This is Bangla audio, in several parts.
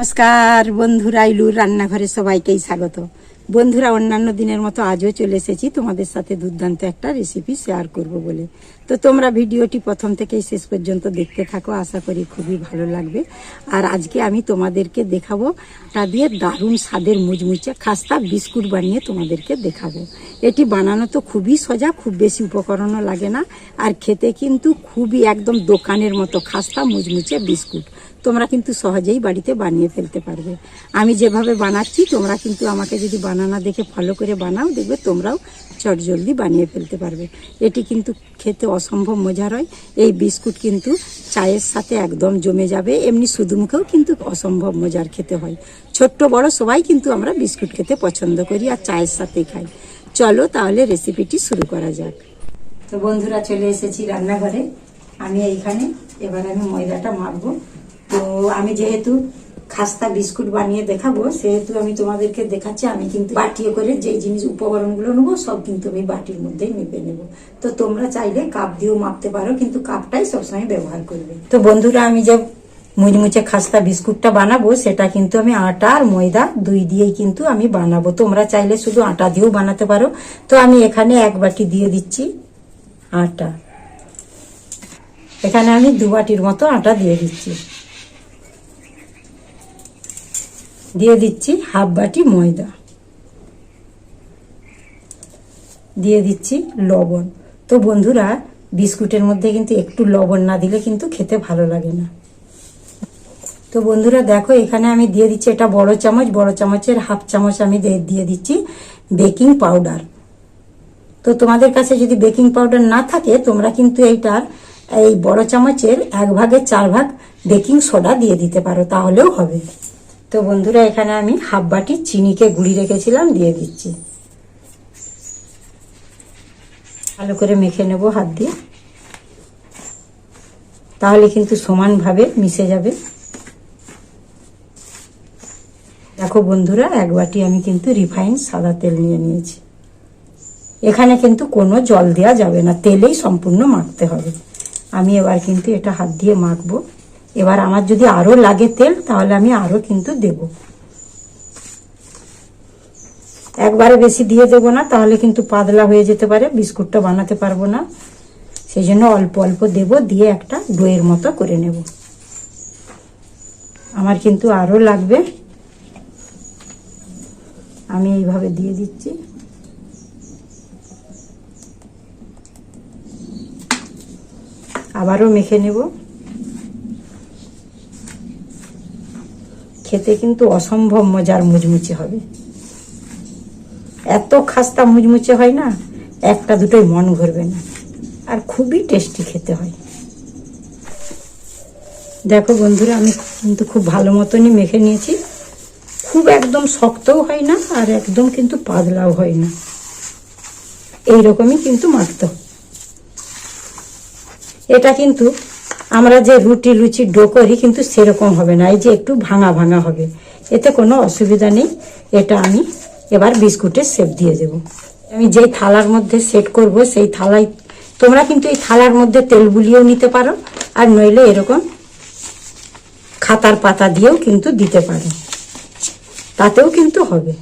নমস্কার, বন্ধুরা, ইলুর রান্নাঘরে সবাইকেই স্বাগত। বন্ধুরা, অন্যান্য দিনের মতো আজও চলে এসেছি তোমাদের সাথে দুর্দান্ত একটা রেসিপি শেয়ার করব বলে। তো তোমরা ভিডিওটি প্রথম থেকেই শেষ পর্যন্ত দেখতে থাকো, আশা করি খুবই ভালো লাগবে। আর আজকে আমি তোমাদেরকে দেখাবো তা দিয়ে দারুণ স্বাদের মুচমুচে খাস্তা বিস্কুট বানিয়ে তোমাদেরকে দেখাবো। এটি বানানো তো খুবই সোজা, খুব বেশি উপকরণও লাগে না, আর খেতে কিন্তু খুবই একদম দোকানের মতো খাস্তা মুচমুচে বিস্কুট। তোমরা কিন্তু সহজেই বাড়িতে বানিয়ে ফেলতে পারবে। আমি যেভাবে বানাচ্ছি, তোমরা কিন্তু আমাকে যদি বানানা দেখে ফলো করে বানাও, দেখবে তোমরাও চটজলদি বানিয়ে ফেলতে পারবে। এটি কিন্তু খেতে অসম্ভব মজার হয় এই বিস্কুট কিন্তু চায়ের সাথে একদম জমে যাবে। এমনি শুধু মুখেও কিন্তু অসম্ভব মজার খেতে হয়। ছোট্ট, বড় সবাই কিন্তু আমরা বিস্কুট খেতে পছন্দ করি আর চায়ের সাথে খাই। চলো তাহলে রেসিপিটি শুরু করা যাক। তো বন্ধুরা, চলে এসেছি রান্নাঘরে। আমি এইখানে। এবার আমি ময়দাটা মাখবো। তো আমি যেহেতু খাস্তা বিস্কুট বানিয়ে দেখাবো, সেহেতু আমি তোমাদেরকে দেখাচ্ছি, আমি কিন্তু বাটিয়ে করে যে জিনিস উপকরণগুলো নেব, সব কিন্তু আমি বাটির মধ্যেই মেপে নেব। তো তোমরা চাইলে কাপ দিয়েও মাপতে পারো, কিন্তু কাপটাই সবসময় ব্যবহার করবে। তো বন্ধুরা, আমি যে মুচমুচে খাস্তা বিস্কুটটা বানাবো, সেটা কিন্তু আমি আটা আর ময়দা দুই দিয়েই কিন্তু আমি বানাবো। তোমরা চাইলে শুধু আটা দিয়েও বানাতে পারো। তো আমি এখানে এক বাটি দিয়ে দিচ্ছি আটা। এখানে আমি দু বাটির মতো আটা দিয়ে দিচ্ছি। দিয়ে দিচ্ছি হাফ বাটি ময়দা। দিয়ে দিচ্ছি লবণ। তো বন্ধুরা, বিস্কুটের মধ্যে কিন্তু একটু লবণ না দিলে কিন্তু খেতে ভালো লাগে না। তো বন্ধুরা, দেখো, এখানে আমি দিয়ে দিচ্ছি এটা বড় চামচ। বড় চামচের হাফ চামচ আমি দিয়ে দিচ্ছি বেকিং পাউডার। তো তোমাদের কাছে যদি বেকিং পাউডার না থাকে, তোমরা কিন্তু এইটার এই বড় চামচের এক ভাগের চার ভাগ বেকিং সোডা দিয়ে দিতে পারো, তাহলেও হবে। তো বন্ধুরা, এখানে আমি হাফ বাটি চিনিকে গুঁড়ি রেখেছিলাম, দিয়ে দিচ্ছি। ভালো করে মেখে নেব হাত দিয়ে। তাহলে কিন্তু সমানভাবে মিশে যাবে। দেখো বন্ধুরা, এক বাটি আমি কিন্তু রিফাইন সাদা তেল নিয়ে নিয়েছি। এখানে কিন্তু কোনো জল দেওয়া যাবে না, তেলেই সম্পূর্ণ মাখতে হবে। আমি এবার কিন্তু এটা হাত দিয়ে মাখবো। এবার আমার যদি আরও লাগে তেল, তাহলে আমি আরও কিন্তু দেব। একবারে বেশি দিয়ে দেব না, তাহলে কিন্তু পাতলা হয়ে যেতে পারে, বিস্কুটটা বানাতে পারব না। সেই জন্য অল্প অল্প দেব, দিয়ে একটা ডোয়ের মতো করে নেব। আমার কিন্তু আরও লাগবে। আমি এইভাবে দিয়ে দিচ্ছি। আবারও মেখে নেব। খেতে কিন্তু অসম্ভব মজার মুচমুচে হবে। এত খাস্তা মুচমুচে হয় না, একটা দুটোই মন ভরবে না। আর খুবই টেস্টি খেতে হয়। দেখো বন্ধুরা, আমি কিন্তু খুব ভালো মতনই মেখে নিয়েছি। খুব একদম শক্তও হয় না, আর একদম কিন্তু পাতলাও হয় না। এইরকমই কিন্তু মাখতে এটা কিন্তু আমরা যে রুটি লুচি ডো করি কিন্তু সেরকম হবে না, এই যে একটু ভাঙা ভাঙা হবে। এতে কোনো অসুবিধা নেই, এটা আমি এবার বিস্কুটের শেপ দিয়ে দেব। আমি যেই থালার মধ্যে সেট করব, সেই থালায়, তোমরা কিন্তু এই থালার মধ্যে তেল বুলিয়েও নিতে পারো, আর নইলে এরকম খাতার পাতা দিয়েও কিন্তু দিতে পারো। তাতেও কিন্তু হবে।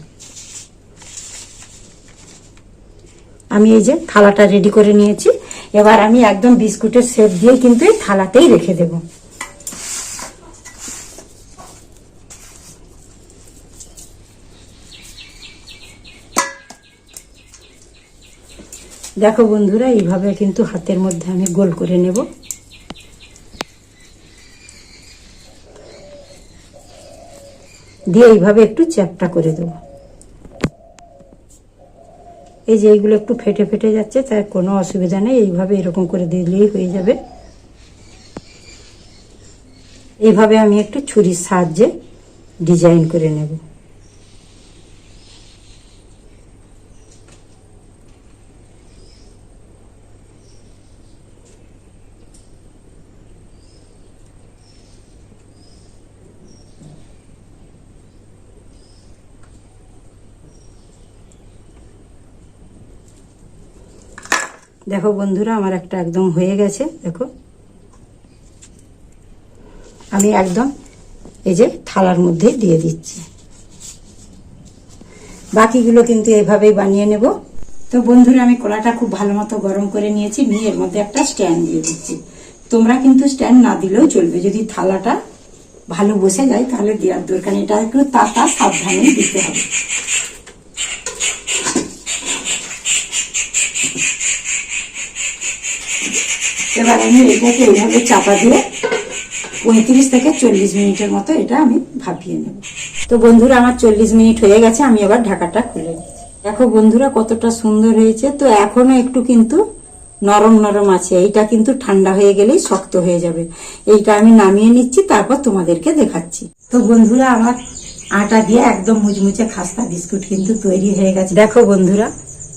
আমি এই যে থালাটা রেডি করে নিয়েছি। এবার আমি একদম বিস্কুটের শেপ দিয়ে কিন্তু এই থালাতেই রেখে দেব। দেখো বন্ধুরা, এইভাবে কিন্তু হাতের মধ্যে আমি গোল করে নেব। দিয়ে এইভাবে একটু চ্যাপটা করে দেবো। এই যে এইগুলো একটু ফেটে ফেটে যাচ্ছে, তার কোনো অসুবিধা নেই। এইভাবে এরকম করে দিলেই হয়ে যাবে। এইভাবে আমি একটু ছুরির সাহায্যে ডিজাইন করে নেব। দেখো বন্ধুরা, আমার একটা একদম হয়ে গেছে, দেখো। আমি একদম এই যে থালার মধ্যে দিয়ে দিচ্ছি। বাকিগুলো কিন্তু এভাবেই বানিয়ে নেব। তো বন্ধুরা, আমি কলাটা খুব ভালো মতো গরম করে নিয়েছি, নিয়ে এর মধ্যে একটা স্ট্যান্ড দিয়ে দিচ্ছি। তোমরা কিন্তু স্ট্যান্ড না দিলেও চলবে। যদি থালাটা ভালো বসে যায়, তাহলে দেওয়ার দরকার এটা একটু তাতা সাবধানে দিতে হবে। এবার আমি এটাকে এইভাবে চাপা দিয়ে পঁয়ত্রিশ থেকে চল্লিশ মিনিটের মতো এটা আমি ভাপিয়ে নেব। তো বন্ধুরা, আমার চল্লিশ মিনিট হয়ে গেছে, আমি এবার ঢাকাটা খুলে দিচ্ছি দেখো বন্ধুরা, কতটা সুন্দর হয়েছে। তো এখনও একটু কিন্তু নরম নরম আছে। এইটা কিন্তু ঠান্ডা হয়ে গেলেই শক্ত হয়ে যাবে। এইটা আমি নামিয়ে নিচ্ছি, তারপর তোমাদেরকে দেখাচ্ছি। তো বন্ধুরা, আমার আটা দিয়ে একদম মুচমুচে খাস্তা বিস্কুট কিন্তু তৈরি হয়ে গেছে। দেখো বন্ধুরা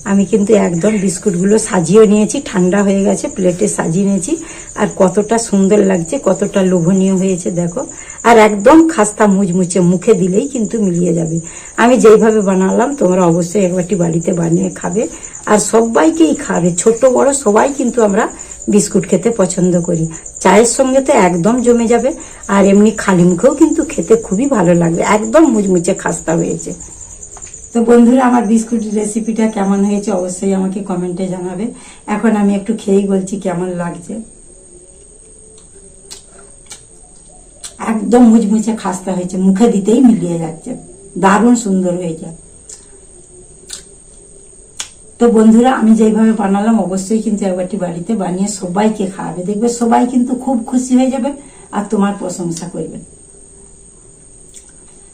আমি কিন্তু একদম বিস্কুটগুলো সাজিয়ে নিয়েছি, ঠান্ডা হয়ে গেছে, প্লেটে সাজিয়ে নিয়েছি। আর কতটা সুন্দর লাগছে, কতটা লোভনীয় হয়েছে, দেখো। আর একদম খাস্তা মুচমুচে মুখে দিলেই কিন্তু মিলিয়ে যাবে। আমি যেইভাবে বানালাম, তোমরা অবশ্যই একবারটি বাড়িতে বানিয়ে খাবে। আর সবাইকেই খাবে, ছোট বড় সবাই কিন্তু আমরা বিস্কুট খেতে পছন্দ করি। চায়ের সঙ্গে তো একদম জমে যাবে, আর এমনি খালি মুখেও কিন্তু খেতে খুবই ভালো লাগবে। একদম মুচমুচে খাস্তা হয়েছে। তো বন্ধুরা, আমার বিস্কুট রেসিপিটা কেমন হয়েছে অবশ্যই আমাকে কমেন্টে জানাবে। এখন আমি একটু খেয়েই বলছি কেমন লাগছে। একদম মুচমুচে খাস্তা হয়েছে, মুখে দিতেই মিলিয়ে যাচ্ছে। দারুণ সুন্দর হয়েছে। তো বন্ধুরা, আমি যেইভাবে বানালাম অবশ্যই কিন্তু একবারটি বাড়িতে বানিয়ে সবাইকে খাওয়াবে। দেখবে সবাই কিন্তু খুব খুশি হয়ে যাবে আর তোমার প্রশংসা করবে।